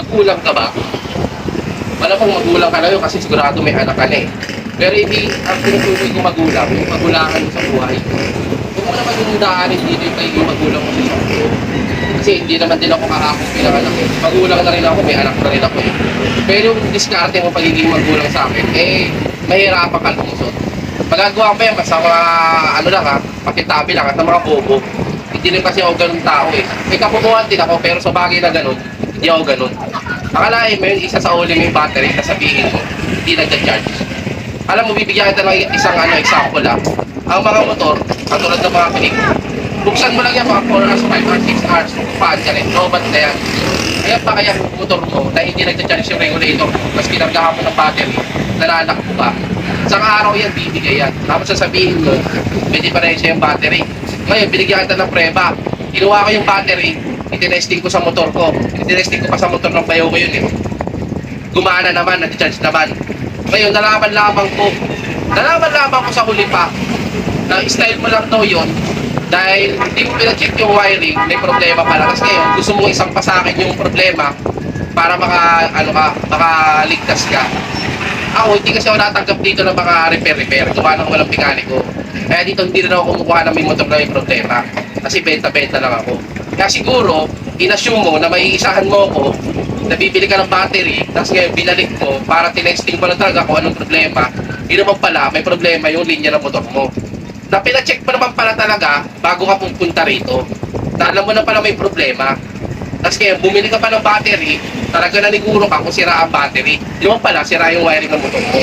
Magkulang ka ba? Malamang magulang ka na yun kasi sigurado may anak ka na eh. Pero hindi, ang tinutukoy ko magulang, yung magulangan mo sa buhay. Huwag mo naman yung daanin dito yung pagiging magulang mo sa iyo. Kasi hindi naman din ako kakakong pinanganak eh. Magulang na rin ako, may anak na rin ako eh. Pero yung diskarte mo pagiging magulang sa akin, eh, mahirapan ka lumusot. Magagawa ko yan, basta mga, ano lang ha, pakitabi lang at mga bobo. Hindi rin kasi ako ganun tao eh. May kapukuhan din ako, pero sa bagay na ganun, hindi ako ganun. Akalain mo yun, isa sa uli mo yung battery, sasabihin mo, hindi nagja-charge. Alam mo, bibigyan kita ng isang ano, example lang. Ang mga motor, katulad ng mga pinig, buksan mo lang yan mga 4 hours, 5 hours, 6 hours, paan ka rin, lobat na yan. Kaya pa kaya yung motor mo na hindi nagja-charge yung regulator, mas pinagdahan mo ng battery, nananak mo pa. Isang araw yan, bibigay yan. Tapos sasabihin mo, may diferensya yung battery. Ngayon, binigyan kita ng preba. Kinuha ko yung battery, itinesting ko sa motor ko. Itinesting ko pa sa motor ng bayaw ko yun eh. Gumana naman, nag-charge naman. Ngayon, nalaman lamang ko, nalaman lamang ko sa huli pa, na style mo lang daw yun, dahil hindi mo pinacheck yung wiring, may problema pala. Tapos ngayon, gusto mo isang pa sa akin yung problema para maka, ano ka, makaligtas ka. Ako, hindi kasi ako natanggap dito ng mga repair-repair. Gawa ng walang mekaniko. Kaya dito hindi rin ako kumukuha ng may motor na may problema. Kasi benta-benta lang ako. Kaya siguro, inassume mo na may isahan mo ako, nabibili ka ng battery, tapos ngayon binalik mo para tinexting mo na talaga kung anong problema. Yun naman pala, may problema yung linya ng motor mo. Na pinacheck mo naman pala talaga bago ka pupunta rito. Na alam mo na pala may problema. Tapos kaya bumili ka pa ng battery, talaga naniguro ka kung sira ang battery. Naman pala, sira yung wiring ng motor mo.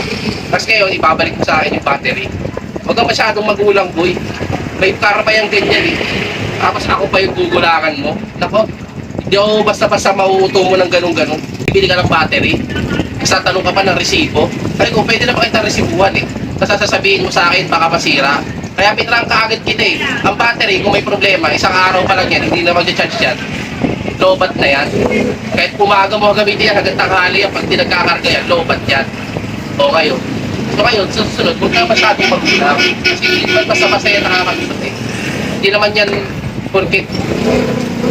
Tapos ngayon, ibabalik mo sa akin yung battery. Huwag kang masyadong magulang, boy. May karma yung ganyan eh. Tapos ako pa yung gugulangan mo. Nako, hindi ako basta-basta mauuto mo ng ganun-ganun. Bibili ka ng battery. Isa tanong ka pa ng resibo. Ay ko, pwede na ba kita resibuhan eh. Tapos sasabihin mo sa akin, baka masira. Kaya pinrangka agad kita eh. Ang battery, kung may problema, isang araw pa lang yan, hindi na mag-charge yan. Lobat na yan. Kahit umaga mo gamitin yan, hanggang tanghali yan, pag di nagkakarga yan, lobat yan. O kayo. So ngayon, susunod, huwag ka masyadong magulang. Kasi hindi naman basta-basta yan nakakagulat eh. Hindi naman yan porkit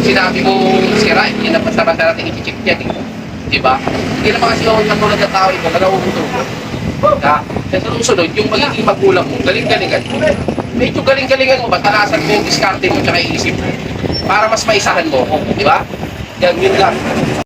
sinabi mo sira, hindi na basta-basta natin i-check yan eh. Diba? Hindi naman kasi ako katulad ng tao ito na nauutog. Ha? Sa susunod, yung magiging magulang mo, galing-galingan mo. Medyo galing-galingan mo ba, talasan mo yung diskarte mo tsaka iisip mo. Para mas maisahan mo ako, di ba? Yan, yun lang.